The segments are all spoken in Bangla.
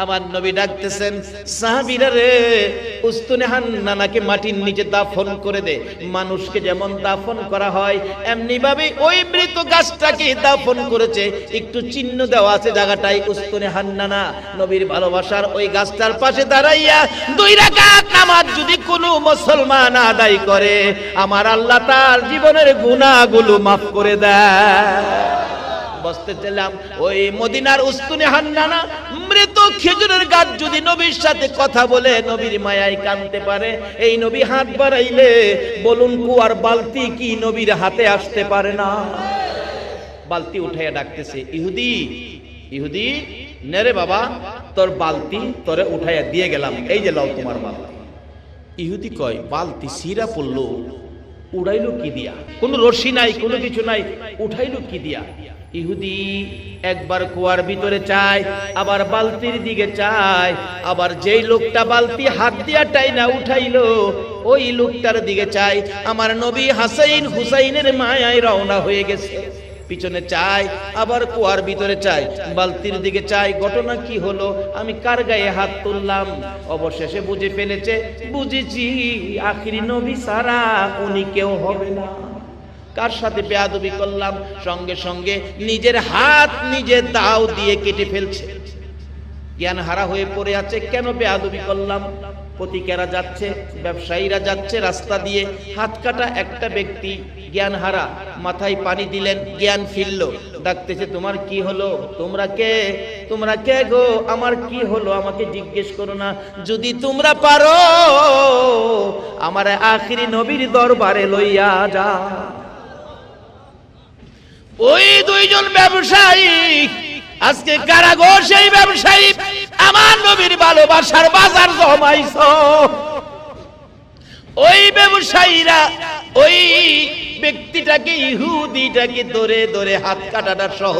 আমার নবী ডাকতেছেন, সাহাবীরা রে, উস্তুনে হান্নানাকে মাটির নিচে দাফন করে দে। মানুষকে যেমন দাফন করা হয় এমনি ভাবে ওই মৃত গাছটাকে দাফন করেছে। একটু চিহ্ন দেওয়া আছে জায়গাটাই উস্তুনে হান্নানা নবীর ভালোবাসার ওই গাছটার পাশে দাঁড়াইয়া দুই রাকাত নামাজ যদি কোনো মুসলমান আদায় করে, আমার আল্লাহ তার জীবনের গুনাহগুলো মাফ করে দেয়। বসতে চাইলাম, ওই মদিনার উস্তুনে হান্নানা মৃত খেজুরের গাছ যদি নবীর সাথে কথা বলে, নবীর মায়ায় কানতে পারে, এই নবী হাত বাড়াইলে বলুন, কুয়ার বালতি কি নবীর হাতে আসতে পারে না? বালতি উঠাইয়া ডাকতেছে, ইহুদি ইহুদি নেরে বাবা, তোর বালতি তোরে উঠাইয়া দিয়ে গেলাম, এই যে লাও তোমার বালতি। ইহুদি কয়, বালতি সিরা পড়ল, উড়াইলো কি দিয়া? কোনো রশি নাই, কোনো কিছু নাই, উঠাইলো কি দিয়া? ইহুদি একবার কুয়ার ভিতরে চায়, আবার বালতির দিকে চায়, আবার যেই লোকটা বালতি হাত দিয়া টাইনা উঠাইলো, ওই লোকটার দিকে চায়, আমার নবী হাসাইন হুসাইনের মায়ায় রওনা হয়ে গেছে। পিছনে চাই আবার কুয়ার ভিতরে চাই বালতির দিকে চাই ঘটনা কি হলো, আমি কার গায়ে হাত তুললাম? অবশেষে বুঝে ফেলেছে, বুঝেছি, আখিরি নবী সারা উনি কেউ হবে না। কার সাথে বেয়াদবি করলাম? সঙ্গে সঙ্গে নিজের হাত নিজে দাও দিয়ে কেটে ফেলছে। জ্ঞান হারা হয়ে পড়ে আছে, কেন বেয়াদবি করলাম? প্রতিকেরা যাচ্ছে, ব্যবসায়ীরা যাচ্ছে রাস্তা দিয়ে, হাত কাটা একটা ব্যক্তি জ্ঞান হারা মাথায় পানি দিলেন, জ্ঞান ফিরল। ডাকতেছে, তোমার কি হলো? তোমরা কে? তোমরা কে গো? আমার কি হলো? আমাকে জিজ্ঞেস করো না। যদি তোমরা পারো, আমার আখিরি নবীর দরবারে লইয়া যা ওই দুইজন ব্যবসায়ী, আজকে কারাগো সেই ব্যবসায়ী, আমার নবীর ভালোবাসার বাজার জমাইছ। ওই ব্যবসায়ীরা ওই ব্যক্তিটাকে, ইহুদিটাকে ধরে ধরে হাত কাটাটা সহ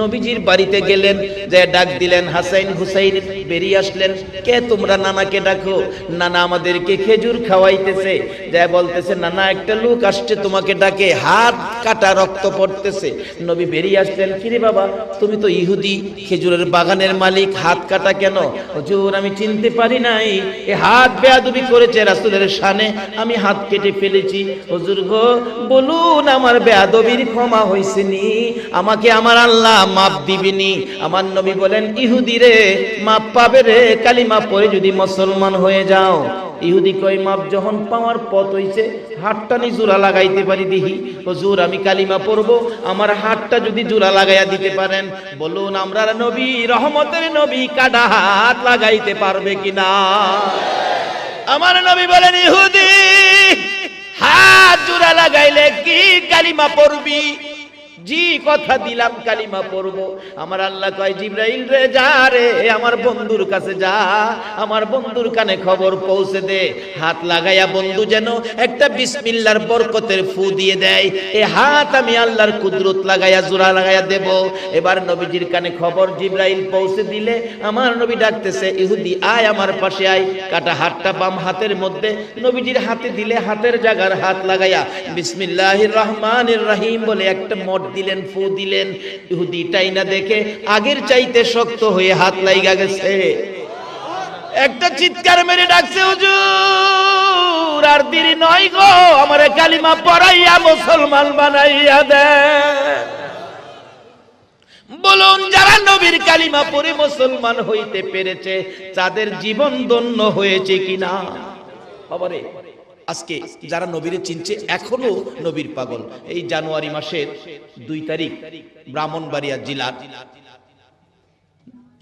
নবীজির বাড়িতে গেলেন, যে ডাক দিলেন, হাসাইন হুসাইন, বেরিয়ে আসলেন। কে তোমরা? নানাকে ডাকো। নানা আমাদেরকে খেজুর খাওয়াইতেছে। যা বলতেছে, নানা, একটা লোক আসছে তোমাকে ডাকে। হাত কাটা রক্ত পড়তেছে। নবী বেরিয়ে আসলেন, কিরে বাবা, তুমি তো ইহুদি। খেজুরের বাগানের মালিক। হাত কাটা কেন? হুজুর, আমি চিনতে পারি নাই। এ হাত বেয়াদবি করেছে রাসুলের শানে। আমি হাত কেটে ফেলেছি। হুজুর গো বলুন, আমার বেয়াদবির ক্ষমা হইছে নি আমাকে আমার আল্লাহ মাপ দিবিনি। আমার নবী বলেন, ইহুদি রে মাপ পাবে রে, কালিমা পরে যদি মুসলমান হয়ে যাও। ইহুদি কয় মাপ যখন পাওয়ার পথ হইছে, হাতটা নি জোড়া লাগাইতে পারি দিহি। হুজুর, আমি কালিমা পড়ব, আমার হাতটা যদি জোড়া লাগাইয়া দিতে পারেন। বলুন, আমরা নবী, রহমতের নবী কাটা হাত লাগাইতে পারবে কিনা? আমার নবী বলেন, ইহুদি হাত জোড়া লাগাইলে কি কালিমা পড়বি? জি কথা দিলাম, কালিমা পড়ব। আমার আল্লাহ কয়, জিব্রাইল রে, যা রে, আমার বন্ধুর কাছে যা। আমার বন্ধুর কানে খবর পৌঁছে দে। হাত লাগাইয়া বন্ধু যেন একটা বিসমিল্লার বরকতের ফু দিয়ে দেয়। এ হাত আমি আল্লাহর কুদরত লাগাইয়া, জোড়া লাগাইয়া দেব। এবার নবীজির কানে খবর জিব্রাইল পৌঁছে দিলে আমার নবী ডাকতেছে, ইহুদি, আয় আমার পাশে আয়। কাটা হাতটা বাম হাতের মধ্যে নবীজির হাতে দিলে হাতের জায়গার হাত লাগাইয়া, বিসমিল্লাহির রহমানির রহিম বলে একটা মট দিলেন, ফু দিলেন। ইহুদি টাইনা দেখে আগের চাইতে শক্ত হয়ে হাত লাইগা গেছে। একটা চিৎকার মেরে ডাকছে, হুজুর, আর দেরি নয় গো, আমারে কালিমা পড়াইয়া মুসলমান বানাইয়া দে বলুন, যারা নবীর কালিমা পড়ে মুসলমান হইতে পেরেছে, তাদের জীবন ধন্য হয়েছে কিনা? বাবারে আজকে যারা নবীরে চিনছে, এখনও নবীর পাগল। এই জানুয়ারি মাসের দুই তারিখ, ব্রাহ্মণবাড়িয়া জেলার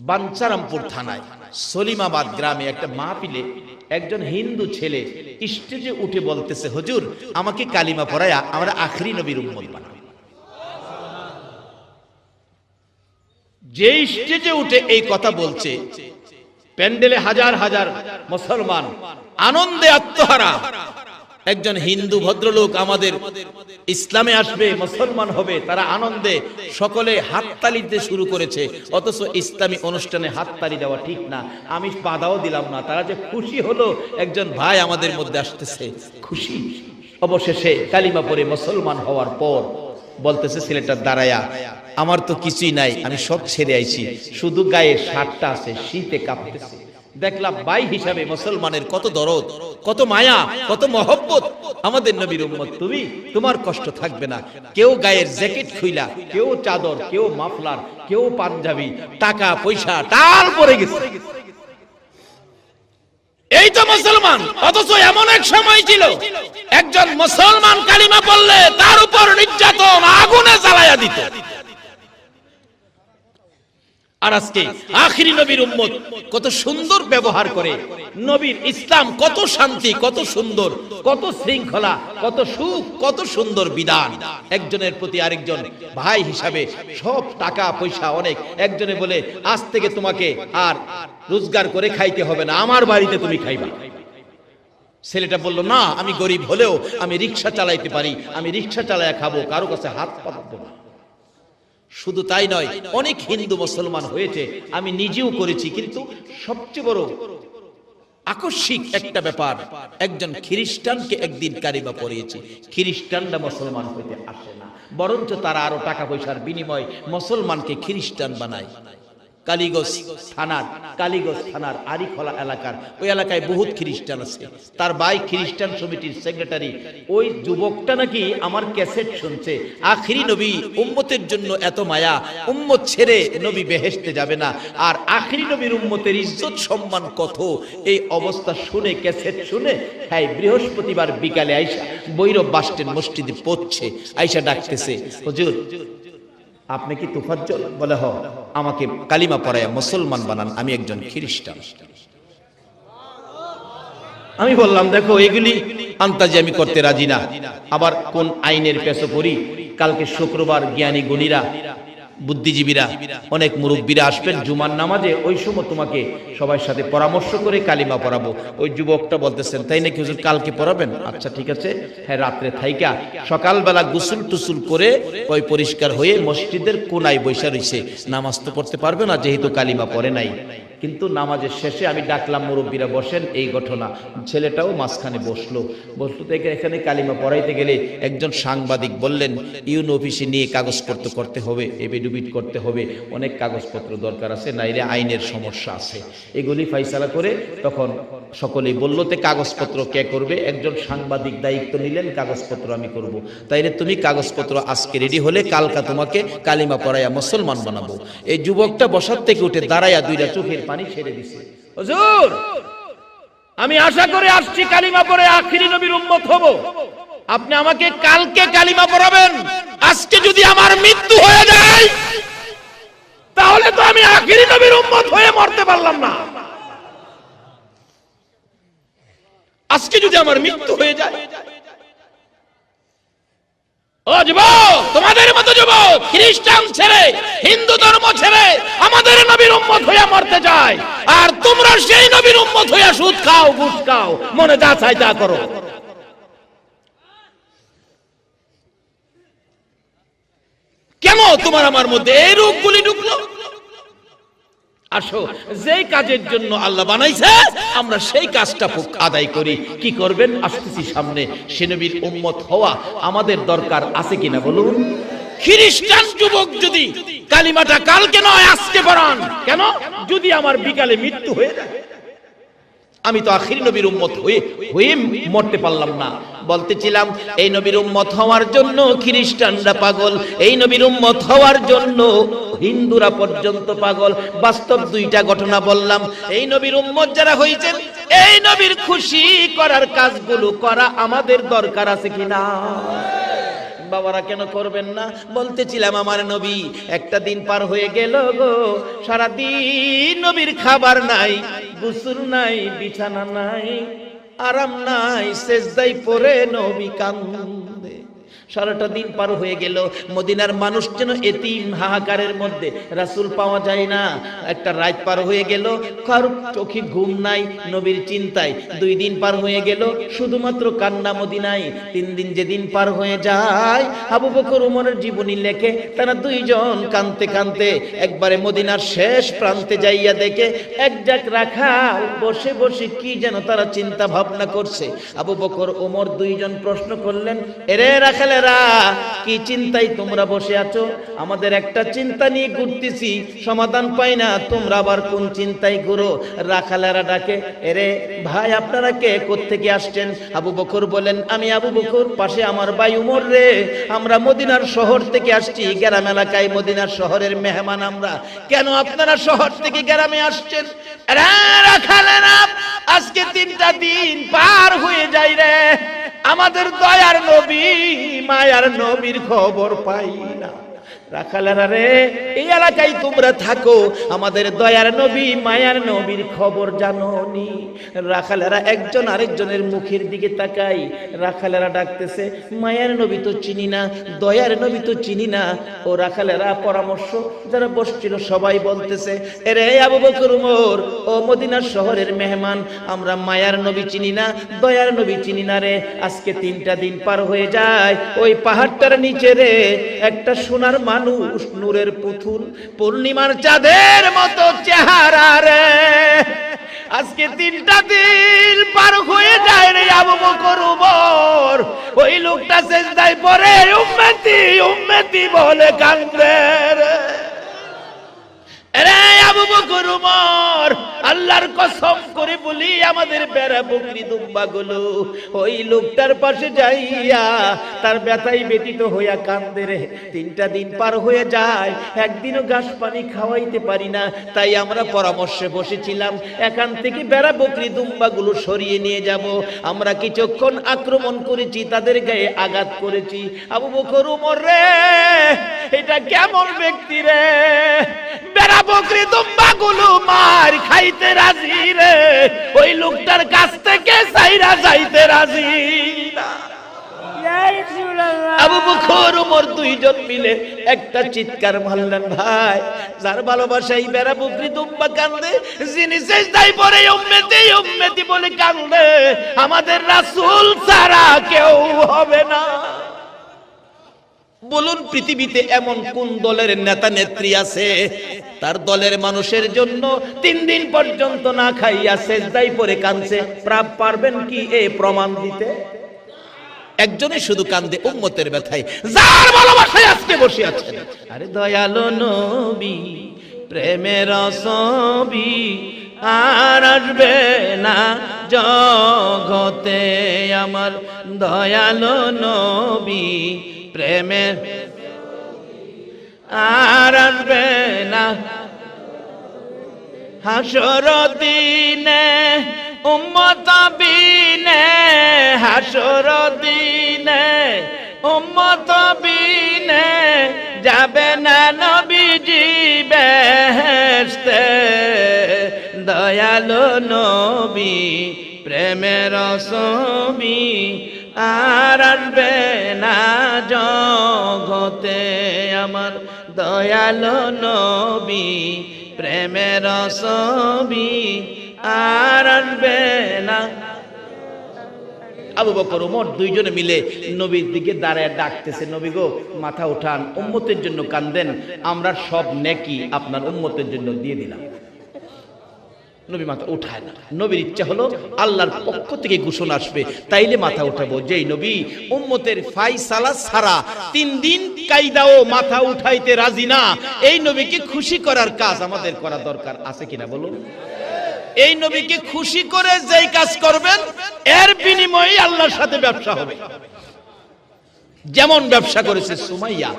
বাঞ্চারামপুর থানায় সলিমাবাদ গ্রামে একটা মাহফিলে একজন হিন্দু ছেলে স্টেজে উঠে বলতেছে, হুজুর, আমাকে কালিমা পড়ায়া আমরা আখরি নবীর উম্মত বানান যে স্টেজে উঠে এই কথা বলছে, প্যান্ডেলে হাজার হাজার মুসলমান আনন্দে আত্মহারা। একজন হিন্দু ভদ্রলোক আমাদের ইসলামে আসবে, মুসলমান হবে, তারা আনন্দে সকলে হাততালি দিতে শুরু করেছে। অথচ ইসলামী অনুষ্ঠানে হাততালি দেওয়া ঠিক না। আমি বাধাও দিলাম না। তারা যে খুশি হলো, একজন ভাই আমাদের মধ্যে আসতেছে। খুশি? অবশেষে কালিমা পরে মুসলমান হওয়ার পর বলতেছে, ছেলেটা, দাঁড়ায়া। আমার তো কিছুই নাই। আমি সব ছেড়ে আইছি। শুধু গায়ে শার্টটা আছে, শীতে কাঁপতেছে। দেখলাম ভাই হিসাবে মুসলমানের কত দরদ, কত মায়া, কত মহব্বত আমাদের নবীর উম্মত। তুমি, তোমার কষ্ট থাকবে না। কেউ গায়ের জ্যাকেট খুইলা, কেউ চাদর, কেউ মাফলার, কেউ পাঞ্জাবি, টাকা, পয়সা, টাল পরে গেছে। এই তো মুসলমান, অথচ এমন এক সময় ছিল, একজন মুসলমান কালিমা বললে তার উপর নির্যাতন আগুনে জ্বালায়া দিত। আর আজকে আখিরি নবীর উম্মত কত সুন্দর ব্যবহার করে। নবীর ইসলাম কত শান্তি, কত সুন্দর, কত শৃঙ্খলা, কত সুখ, কত সুন্দর বিধান। একজনের প্রতি আরেকজন ভাই হিসাবে সব টাকা, পয়সা অনেক। একজনে বলে, আজ থেকে তোমাকে আর রোজগার করে খাইতে হবে না, আমার বাড়িতে তুমি খাইবা। ছেলেটা বলল, না, আমি গরিব হলেও আমি রিক্সা চালাইতে পারি, আমি রিক্সা চালায়া খাব, কারও কাছে হাত পাতাবো না। শুধু তাই নয়, অনেক হিন্দু মুসলমান হয়েছে, আমি নিজেও করেছি, কিন্তু সবচেয়ে বড় আকস্মিক একটা ব্যাপার, একজন খ্রিস্টানকে একদিন কারিমা পড়িয়েছে, খ্রিস্টানরা মুসলমান হইতে আসে না, বরঞ্চ তারা আরও টাকা পয়সার বিনিময় মুসলমানকে খ্রিস্টান বানায়। কালীগঞ্জ থানার কালীগঞ্জ থানার আরিখলা এলাকার। ওই এলাকায় বহুত খ্রিস্টান আছে। তার ভাই খ্রিস্টান সমিতির সেক্রেটারি। ওই যুবকটা নাকি আমার ক্যাসেট শুনছে। আখিরি নবী, উম্মতের জন্য এত মায়া। উম্মত ছেড়ে নবী বেহেশতে যাবে না। আর আখিরি নবীর উম্মতের ইজ্জত সম্মান কত? এই অবস্থা শুনে, ক্যাসেট শুনে হ্যাঁ বৃহস্পতিবার বিকালে আইসা বৈরব বাস্টের মসজিদে পড়ছে। আইসা ডাকতেছে, হুজুর, আপনি কি তুফাজ্জল? বলে হ আমাকে কালিমা পড়ায় মুসলমান বানান, আমি একজন খ্রিস্টান। আমি বললাম, দেখো, এগুলি আন্তাজি আমি করতে রাজি না। আবার কোন আইনের পেছো করি কালকে শুক্রবার জ্ঞানী গুণীরা বুদ্ধিজীবীরা, অনেক মুরব্বীরা আসবেন জুমার নামাজে, ওই সময় তোমাকে সবার সাথে পরামর্শ করে কালিমা পড়াবো। ওই যুবকটা বলতেছেন, তাই নাকি হুজুর কালকে পড়াবেন? আচ্ছা ঠিক আছে। হ্যাঁ রাত্রে থাইকা। সকালবেলা গুসুল টুসুল করে ওই পরিষ্কার হয়ে মসজিদের কোনায় বৈশা রইছে। নামাজ তো পড়তে পারবে না, যেহেতু কালিমা পড়ে নাই। কিন্তু নামাজের শেষে আমি ডাকলাম, মুরব্বীরা বসেন, এই ঘটনা। ছেলেটাও মাঝখানে বসল। বসল থেকে এখানে- কালিমা পড়াইতে গেলে একজন সাংবাদিক বললেন, ইউন অফিসে নিয়ে কাগজপত্র করতে হবে, এফিডেভিট করতে হবে, অনেক কাগজপত্র দরকার আছে, নাইলে আইনের সমস্যা আছে। এগুলি ফাইসালা করে তখন সকলেই বলল, তে কাগজপত্র কে করবে? একজন সাংবাদিক দায়িত্ব নিলেন, কাগজপত্র আমি করব। তাইলে তুমি কাগজপত্র আজকে রেডি হলে কালকা তোমাকে কালিমা পড়াইয়া মুসলমান বানাবো। এই যুবকটা বসার থেকে উঠে দাঁড়াইয়া দুইটা চোখের পানি ছেড়ে দিছে। হুজুর, আমি আশা করে আসছি কালিমা পরে আখিরি নবীর উম্মত হব। আপনি আমাকে কালকে কালিমা পড়াবেন। আজকে যদি আমার মৃত্যু হয়ে যায়, তাহলে তো আমি আখিরি নবীর উম্মত হয়ে মরতে পারলাম না। আজকে যদি আমার মৃত্যু হয়ে যায় তোমাদের মতো খ্রিস্টান ছেড়ে, হিন্দু ধর্ম ছেড়ে, আমাদের নবীর উম্মত হইয়া মরতে যায় আর তোমরা সেই নবীর উম্মত হইয়া সুদ খাও খাও, মনে যা চাই তা করো। কেন তোমার আমার মধ্যে এই রূপগুলি ঢুকলো? আসো, যেই কাজের জন্য আল্লাহ বানাইছে, আমরা সেই কাজটা আদায় করি। কি করবেন? আসতেছি সামনে। সেনবীর উম্মত হওয়া আমাদের দরকার আছে কিনা বলুন? খ্রিস্টান যুবক যদি কালিমাটা কালকে নয়, আজকে পড়ান। কেন? যদি আমার বিকালে মৃত্যু হয়ে যায়। আমি তো আখির নবীর উম্মত হয়ে হয়ে মরতে পারলাম না। বলতেছিলাম, এই নবীর উম্মত হওয়ার জন্য খ্রিস্টানরা পাগল, এই নবীর উম্মত হওয়ার জন্য হিন্দুরা পর্যন্ত পাগল। বাস্তব দুইটা ঘটনা বললাম, এই নবীর উম্মত যারা হয়েছেন এই নবীর খুশি করার কাজগুলো করা আমাদের দরকার আছে কিনা? বাবারা কেন করবেন না? বলতেছিলাম, আমার নবী, একটা দিন পার হয়ে গেল গো। সারাদিন নবীর খাবার নাই, গুসুল নাই, বিছানা নাই, আরাম নাই শেষদাই পরে নবী কান্দে সারাটা দিন পার হয়ে গেল। মদিনার মানুষ যেন এতিম হাহাকারের মধ্যে রাসূল পাওয়া যায় না। একটা রাত পার হয়ে গেল কারও চোখে ঘুম নাই, নবীর চিন্তায় দুই দিন পার হয়ে গেল, শুধুমাত্র কান্না মদিনায়। তিন দিন যেদিন পার হয়ে যায়, আবু বকর উমরের জীবনী লেখে, তারা দুইজন কানতে কানতে একবারে মদিনার শেষ প্রান্তে যাইয়া দেখে, এক জাক রাখা বসে বসে কি যেন তারা চিন্তা ভাবনা করছে। আবু বকর ওমর দুইজন প্রশ্ন করলেন, এরে রাখালে ছেলেরা, কি চিন্তায় তোমরা বসে আছো? আমাদের একটা চিন্তা নিয়ে ঘুরতেছি, সমাধান পাই না। তোমরা আবার কোন চিন্তায় ঘুরো? রাখালেরা ডাকে, এরে ভাই, আপনারা কে? কোত্থেকে আসছেন? আবু বকর বলেন, আমি আবু বকর, পাশে আমার ভাই উমর রে। আমরা মদিনার শহর থেকে আসছি, গ্রাম এলাকায় মদিনার শহরের মেহমান আমরা। কেন আপনারা শহর থেকে গ্রামে আসছেন? রাখালেরা, আজকে তিনটা দিন পার হয়ে যায় রে। আমাদের দয়ার নবী মায়ার নবীর খবর পাই না। এই এলাকায় তোমরা থাকো, আমাদের নবীর খবর আরেকজনের মুখের দিকে তাকাই ডাকতেছে, মায়ার নবী তো চিনি না তো চিনি না। রাখালেরা পরামর্শ, যারা বসছিল, সবাই বলতেছে, এরে আবু বকর উমর, ও মদিনার শহরের মেহমান, আমরা মায়ার নবী চিনি না, দয়ার নবী চিনি না রে। আজকে তিনটা দিন পার হয়ে যায়, ওই পাহাড়টার নিচে রে, একটা সোনার মানুষ নূরের পুতুল, পূর্ণিমার চাঁদের মতো চেহারা রে। আজকে তিনটা দিন পার হয়ে যায় রে আবু বকর উমর। ওই লোকটা সেজদায় পড়ে, উম্মতি উম্মতি, বলে কান্দে রে। বকর উমর বেড়া বকরি দুম্বা গুলো। একদিনও পানি খাওয়াইতে পারি না। তাই আমরা পরামর্শে বসেছিলাম, এখান থেকে বেড়া বকরি দুম্বা গুলো সরিয়ে নিয়ে যাব। আমরা কিছুক্ষণ আক্রমণ করেছি, তাদের গায়ে আঘাত করেছি। আবু বকর উমর রে, এটা কেমন ব্যক্তি রে? বেড়া বকরি দুম্বা গুলো মার খাইতে রাজি রে। ওই লোকটার কাছ থেকে সাইরা যাইতে রাজি আবু বকর উমর দুইজন মিলে একটা চিৎকার মারলেন ভাই যার ভালোবাসাই বেড়া বকরি দুম্বা কান্দে যিনি সেজদাই পরে উম্মেতি উম্মেতি বলে কান্দে আমাদের রাসূল ছাড়া কেউ হবে না। বলুন, পৃথিবীতে এমন কোন দলের নেতা নেত্রী আছে? তার দলের মানুষের জন্য তিন দিন পর্যন্ত না খাইয়া সেজদাই পরে কানছে প্রাপ পারবেন কি এ প্রমাণ দিতে? একজনই শুধু কান্দে উম্মতের ব্যথায়। যার ভালোবাসায় আজকে বসে আছে আরে দয়ালো নবী, প্রেমের ছবি আর আসবে না জগতে আমার। দয়ালো নবী প্রেমের আর আসবে না। হাসর দিনে, উম্মত বিনে হাসর দিনে, উম্মত বিনে যাবে না নবীজি বেহেশতে। দয়ালো নবী, প্রেমের ছবি আর আসবে না জগতে আমার দয়ালো নবী, প্রেমের ছবি আর আসবে না। আবু বকর ওমর দুইজনে মিলে নবীর দিকে দাঁড়ায় ডাকতেছে, নবী গো, মাথা উঠান, উম্মতের জন্য কান্দেন, আমরা সব নেকি আপনার উম্মতের জন্য দিয়ে দিলাম। নবী মাথা উঠায় না। নবীর ইচ্ছা হলো আল্লাহর পক্ষ থেকে ঘোষণা আসবে। তাইলে মাথা উঠাবো। যেই নবী উম্মতের ফাইসালা ছাড়া তিন দিন কাইদাও মাথা উঠাইতে রাজি না। এই নবীকে খুশি করার কাজ আমাদের করা দরকার। আছে কিনা বলুন? এই নবীকে খুশি করে যেই কাজ করবেন, এর বিনিময়ে আল্লাহর সাথে ব্যবসা হবে। যেমন ব্যবসা করেছে সুমাইয়া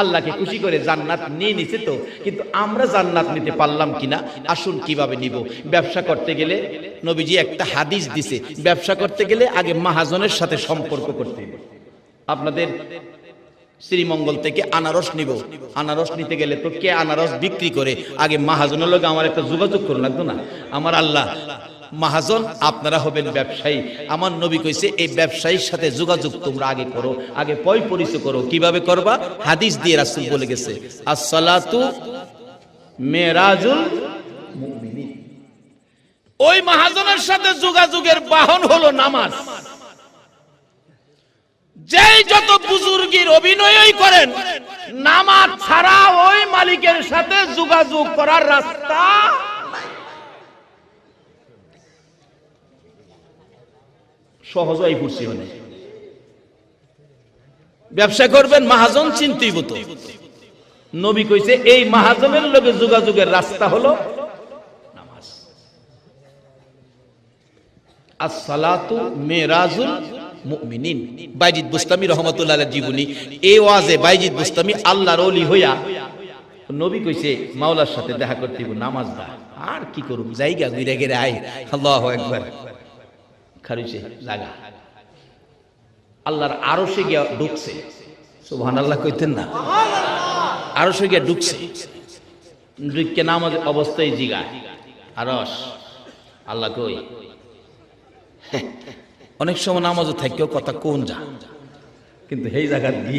আল্লাহকে খুশি করে জান্নাত নিয়ে নিছে তো, কিন্তু আমরা জান্নাত নিতে পারলাম কিনা, আসুন কীভাবে নিব? ব্যবসা করতে গেলে নবীজি একটা হাদিস দিছে, ব্যবসা করতে গেলে আগে মাহাজনের সাথে সম্পর্ক করতে আপনাদের শ্রীমঙ্গল থেকে আনারস নিব। আনারস নিতে গেলে তো কে আনারস বিক্রি করে? আগে মাহাজনের লোক আমার একটা যোগাযোগ করুন, লাগতো না? আমার আল্লাহ, মাহাজন, আপনারা হবেন ব্যবসায়ী। আমার নবী কইছে, এই ব্যবসায়ীর সাথে যোগাযোগ তোমরা আগে করো। আগে পয় পরিচয় করো। কীভাবে করবা? হাদিস দিয়ে রাসূল বলে গেছে, আসসালাতু মেরাজুল ওই মাহাজনের সাথে যোগাযোগের বাহন হলো নামাজ। যেই যত বুজুর্গির অভিনয়ই করেন, নামাজ ছাড়া ওই মালিকের সাথে যোগাযোগ করার রাস্তা মানে ব্যবসা করবেন, মাহাজন চিন্তিব তো নবী কইছে, এই মাহাজনের লগে যোগাযোগের রাস্তা হলো নামাজ। as-salatu মিরাজুল মুমিনিন। বাইজিদ বুস্তামি রহমাতুল্লাহ জীবনী। এ ওয়াজে বাইজিদ বুস্তামি আল্লাহর ওলি হইয়া নবী কইছে, মাওলার সাথে দেখা করতে নামাজ দা আর কি করুম? জায়গা ঘুরে গেরে আই আল্লাহু আকবার। খারিছে লাগা আল্লাহর আরশে গিয়া ঢুকছে। সুবহানাল্লাহ কইতেন না। আরশে গিয়া ঢুকছে। ঢুকে নামাজ অবস্থায় জিগা আরশ। আল্লাহ কই? অনেক সময় নামাজও থাকেও কথা কোন যা। কিন্তু সেই জায়গা তুমি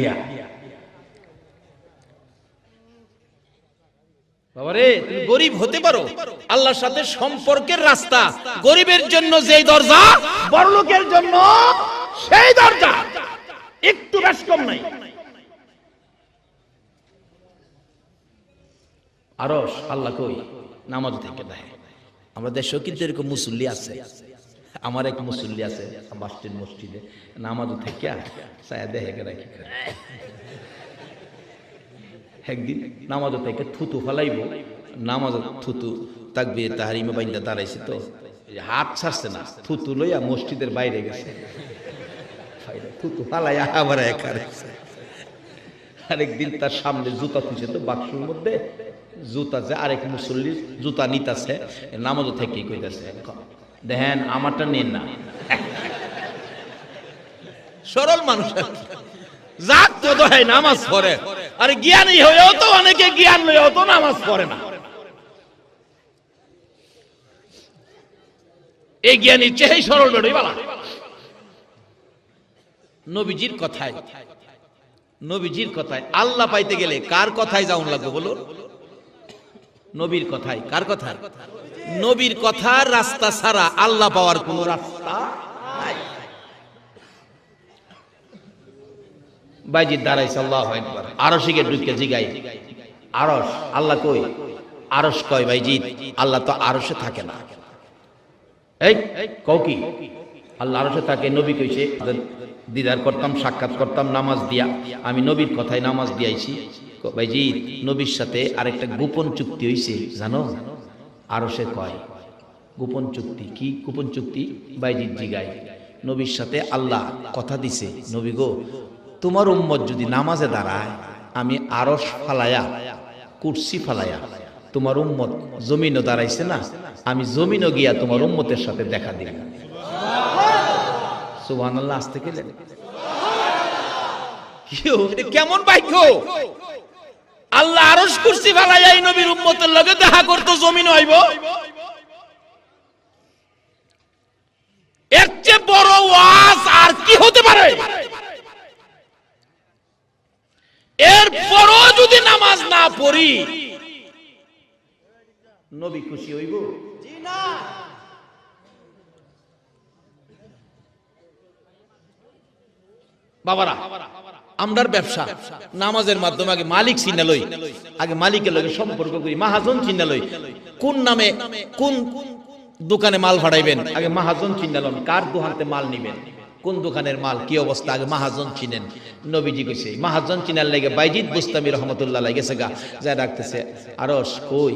গরিব হতে পারো। আল্লাহর সাথে সম্পর্কের রাস্তা। গরিবের জন্য যেই দরজা, বড়লোকের জন্য সেই দরজা। একটু বেশ কম নাই। আরস আল্লাহ কই? নামাজ থেকে দেয় আমরা দেশেও কিন্তু এরকম মুসল্লি আছে। আমার এক মুসল্লি আছে, বাসটির মসজিদে। নামাজ থেকে সায়া একদিন নামাজ থেকে থুতু ফেলাইব নামাজ থুতু তাকবি তাহারিমে বাইন্দা দাঁড়াইছে তো হাত ছাড়ছে না, থুতু লইয়া মসজিদের বাইরে গেছে। থুতু ফালাইয়া আবার একা আরেকদিন তার সামনে জুতা খুঁজে তো বাক্সের মধ্যে, জুতা যে আরেক মুসল্লি জুতা নিতাছে নামাজও থেকে কইতাছে। দেখেন, আমারটা নেন না। সরল মানুষ। যাক তো দোহাই, নামাজ পড়ে। আর জ্ঞানী হয়েও তো অনেকে জ্ঞান লইও তো নামাজ পড়ে না। এই জ্ঞানী চেহেই সরল বেড়ই বালা নবীজির কথায় নবীজির কথায় আল্লাহ পাইতে গেলে কার কথায় যাউন লাগবে বলুন? নবীর কথায়, কার কথা নবীর কথার রাস্তা ছাড়া আল্লাহ পাওয়ার কোন রাস্তা নাই। বাইজির দাঁড়াইছে, আল্লাহ একবার আরশিকে ঢুকে জিগাই। আরশ, আল্লাহ কই? আরশ কয় বাইজিৎ আল্লাহ তো আরশে থাকে না। এই, কও কি? আল্লাহ আরশে থাকে, নবী কইছে, দিদার করতাম, সাক্ষাৎ করতাম, নামাজ দিয়া। আমি নবীর কথায় নামাজ দিয়াইছি। ক- নবীর সাথে আরেকটা গোপন চুক্তি হইছে জানো? আরশে কয় গোপন চুক্তি কি গোপন চুক্তি? বাইজিৎ জিগাই নবীর সাথে আল্লাহ কথা দিছে নবী গো তোমার উম্মত যদি নামাজে দাঁড়ায় আমি আরশ ফালায়া কুর্সি ফালায়া তোমার উম্মত জমিনও দাঁড়াইছে না আমি জমিনও গিয়া তোমার উম্মতের সাথে দেখা দিই সুবহানাল্লাহ। আসতে গেলেন কেমন বাক্য আল্লাহ আরশ কুর্সি ফালাইয়া এই নবীর উম্মতের লগে দেখা করতো জমিন হইব এর চেয়ে বড় ওয়াজ আর কি হতে পারে? এরপরও যদি নামাজ না পড়ি নবী খুশি হইব? বাবারা আমরার ব্যবসা। নামাজের মাধ্যমে আগে মালিক চিনে লই। আগে মালিকের লগে সম্পর্ক করি, মাহাজন চিনে লই। কোন নামে, কোন দোকানে মাল ভাড়াইবেন? আগে মাহাজন চিনালন কার দোকানতে মাল নিবেন? কোন দোকানের মাল? কি অবস্থা? আগে মাহাজন চিনেন। নবীজি কইছে, মাহাজন চিনার লাগে বাইজিদ বুস্তামি রহমতুল্লাহ গেছে গা। যা ডাকতেছে আরস কই?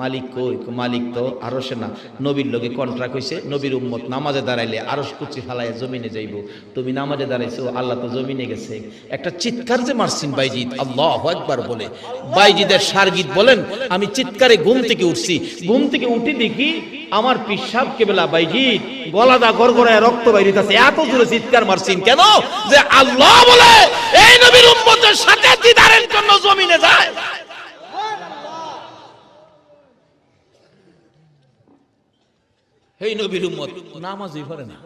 মালিক কই? মালিক তো আরসে না। নবীর লগে কন্ট্রাক্ট হইছে, নবীর উম্মত নামাজে দাঁড়াইলে আরস কুচি ফালাইয়া জমিনে যাইব। তুমি নামাজে দাঁড়াইছো, আল্লাহ তো জমিনে গেছে। একটা চিৎকার যে মারছিন বাইজিদ, আল্লাহ একবার বলে। বাইজিদের সারগীত বলেন, আমি চিৎকারে ঘুম থেকে উঠছি। ঘুম থেকে উঠে দেখি আমার পিসাব কেবেলা বাইজিদ গলাদা গড়গড়ায় রক্ত বাইরিতেছে এত জোরে চিৎকার মারছিন কেন? যে আল্লাহ বলে, এই নবীর উম্মতের সাথে দিদারের জন্য জমিনে যায়। এই নবীর উম্মত, নামাজই পড়ে না।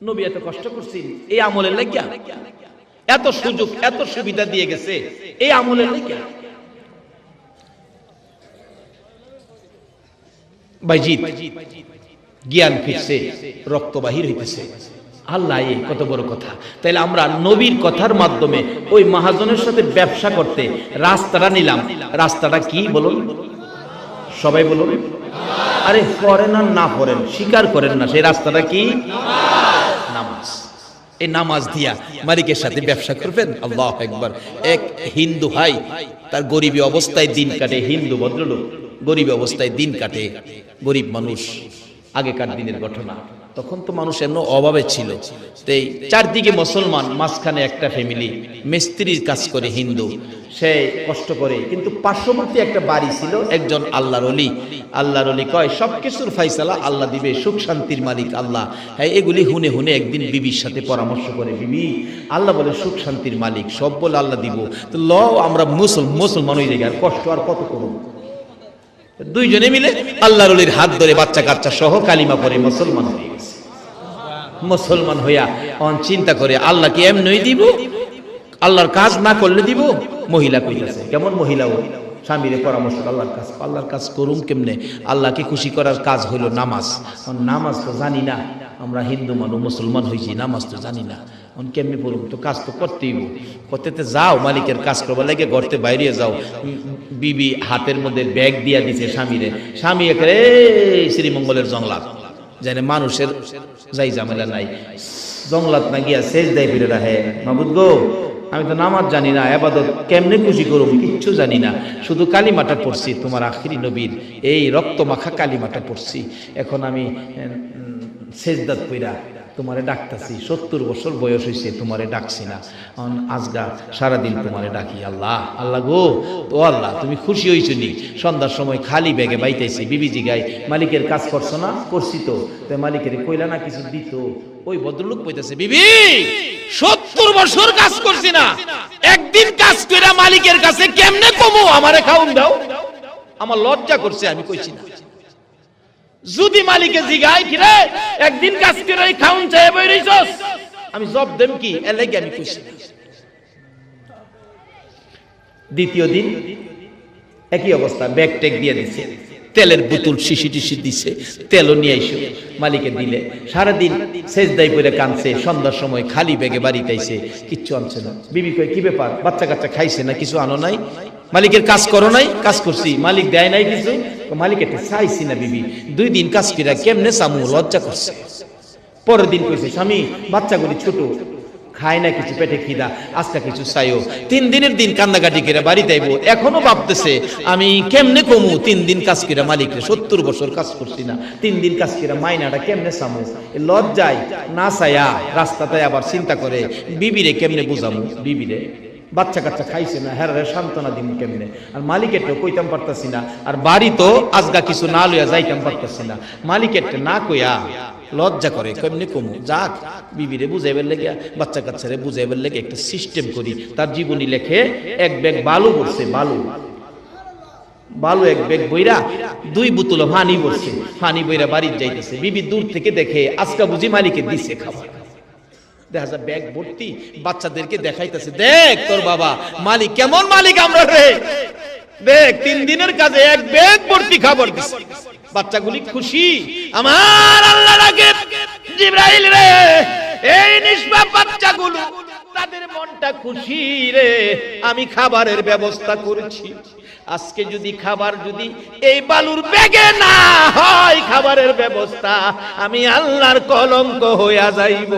নবী এত কষ্ট করছেন এই আমলের লাগিয়া? এত সুযোগ, এত সুবিধা দিয়ে গেছে, এই আমলের লাগিয়া? বাইজিৎ জ্ঞান ফিরছে, রক্ত বাহির হইতেছে। আল্লাহ, এই কত বড় কথা। তাইলে আমরা নবীর কথার মাধ্যমে ওই মহাজনের সাথে ব্যবসা করতে রাস্তাটা নিলাম। রাস্তাটা কি বলুন? সবাই বলুন। আরে পড়েন আর না পড়েন স্বীকার করেন না, সেই রাস্তাটা কি? নামাজ। এই নামাজ দিয়া মালিকের সাথে ব্যবসা করবেন? আল্লাহ একবার এক হিন্দু ভাই, তার গরিবী অবস্থায় দিন কাটে, হিন্দু ভদ্রলোক, গরিব অবস্থায় দিন কাটে, গরিব মানুষ, আগেকার দিনের ঘটনা। তখন তো মানুষ এমন অভাবে ছিল। তো চারদিকে মুসলমান, মাঝখানে একটা ফ্যামিলি মিস্ত্রির কাজ করে হিন্দু। সে কষ্ট করে, কিন্তু পার্শ্ববর্তী একটা বাড়ি ছিল, একজন আল্লাহর অলি আল্লাহর অলি কয় সব কিছুর ফাইসালা আল্লাহ দিবে, সুখ শান্তির মালিক আল্লাহ। হ্যাঁ এগুলি হুনে হুনে একদিন বিবির সাথে পরামর্শ করে, বিবি, আল্লাহ বলে সুখ শান্তির মালিক, সব বলে আল্লাহ দিব। তো ল আমরা মুসল, মুসলমান যাই আর কষ্ট আর কত করুন দুইজনে মিলে আল্লাহর অলির হাত ধরে বাচ্চা কাচ্চা সহ কালিমা পরে মুসলমান হয়ে গেছে। মুসলমান হইয়া অন চিন্তা করে, আল্লাহ কি এমনই দিব? আল্লাহর কাজ না করলে দিব? মহিলা কইতাছে, কেমন মহিলা স্বামীরে পরামর্শ আল্লাহর কাজ আল্লাহর কাজ করুম কেমনে? আল্লাহকে খুশি করার কাজ হইল নামাজ? নামাজ তো জানি না, আমরা হিন্দু মানুষ, মুসলমান হয়েছি নামাজ তো জানি না। এখন কেমনি পড়ুম? তো কাজ তো করতেই করতে যাও, মালিকের কাজ করবার লাগে গড়তে বাইরে যাও। বিবি হাতের মধ্যে ব্যাগ দিয়া দিছে স্বামীরে। স্বামী "এই শ্রীমঙ্গলের জংলা জানে মানুষের যাই ঝামেলা নাই। জংলাত না গিয়া শেষ দেয় ফিরে রাখে। মাবুদ গো, আমি তো নামাজ জানি না, আবাদত কেমনে খুশি করুম কিচ্ছু জানি না। শুধু কালিমাটা পড়ছি তোমার আখিরি নবীর, এই রক্ত মাখা কালিমাটা পড়ছি। এখন আমি শেষদাত কইরা তোমারে ডাকতাছি, সত্তর বছর বয়স হয়েছে তোমারে ডাকছি না। আজগা সারাদিন তোমারে ডাকি, আল্লাহ আল্লাহ গো তো আল্লাহ, তুমি খুশি হয়েছো নি? সন্ধ্যার সময় খালি ব্যাগে বাইতেছি বিবিজি গাই মালিকের কাজ করছ না? করছি তো। তো মালিকের কইলা না কিছু দিত। ওই ভদ্রলোক কইতেছে, বিবি, সত্তর বছর কাজ করছি না। একদিন কাজ কইরা মালিকের কাছে কেমনে কমো? আমারে খাউন দাও। আমার লজ্জা করছে, আমি কইছি না। যদি মালিকে জিগাই কি রে একদিন কাজ করে খাউন চাই বই রইছস আমি জব দেম কি? এলাকি আমি কইছি দ্বিতীয় দিন, একই অবস্থা, ব্যাগ টেক দিয়ে দিছে। তেলের বোতল শিশি টিশি দিছে, তেলও নিয়ে আইসো। মালিকে দিলে, সারাদিন শেষ দায় করে কানছে সন্ধ্যার সময় খালি ব্যাগে বাড়িতে আইছে কিচ্ছু আনছে না। বিবি কয়, কি ব্যাপার? বাচ্চা কাচ্চা খাইছে না? কিছু আনো নাই? মালিকের কাজ করো নাই, কাজ করছি। মালিক দেয় নাই কিছু? মালিক একটা চাইছি না বিবি। দুই দিন কাজ কেমনে সামু লজ্জা করছে। পরের দিন কইছে, স্বামী, বাচ্চাগুলি ছোট, খায় না কিছু পেটে খিদা, আজকে কিছু চাইও। তিন দিনের দিন কান্দাকাটি করে বাড়িতে আইবো, এখনও ভাবতেছে, আমি কেমনে কমু? তিন দিন কাজ করে মালিকরে সত্তর বছর কাজ করছি না। তিন দিন কাজ করে মাইনাটা কেমনে সামু লজ্জায় না চাইয়া রাস্তাতে আবার চিন্তা করে, বিবিরে কেমনে বুঝামু? বিবিরে বাচ্চা কাচ্চা খাইছে না হ্যাঁ সান্ত্বনা দিন কেমনে? আর মালিকের তো কইতাম পারতাছি না, আর বাড়ি তো আজগা কিছু না লইয়া যাইতাম পারতাছি না। মালিকের না কইয়া লজ্জা করে, কেমনি কমু? যাক, বিবিরে বুঝাইবার লেগে বাচ্চা কাচ্চারে বুঝাইবার লেগে একটা সিস্টেম করি। তার জীবনী লেখে, এক ব্যাগ বালু পড়ছে বালু। বালু এক ব্যাগ বইরা দুই বোতল ফানি পড়ছে ফানি বইরা বাড়ির যাইতেছে। বিবি দূর থেকে দেখে আজকা বুঝি মালিকে দিছে খাবার। দেখা যায় ব্যাগ ভর্তি, বাচ্চাদেরকে দেখাইতেছে, দেখ তোর বাবা, মালিক কেমন মালিক আমরা রে? দেখ, তিন দিনের কাজে এক ব্যাগ ভর্তি খাবার দিছে। বাচ্চাগুলি খুশি, আমার আল্লাহ রাগে জিব্রাইল রে, এই নিষ্পাপ বাচ্চাগুলো তাদের মনটা খুশি রে, আমি খাবারের ব্যবস্থা করছি। আজকে যদি খাবার যদি এই বালুর ব্যাগে না হয় খাবারের ব্যবস্থা, আমি আল্লাহর কলঙ্ক হইয়া যাইব।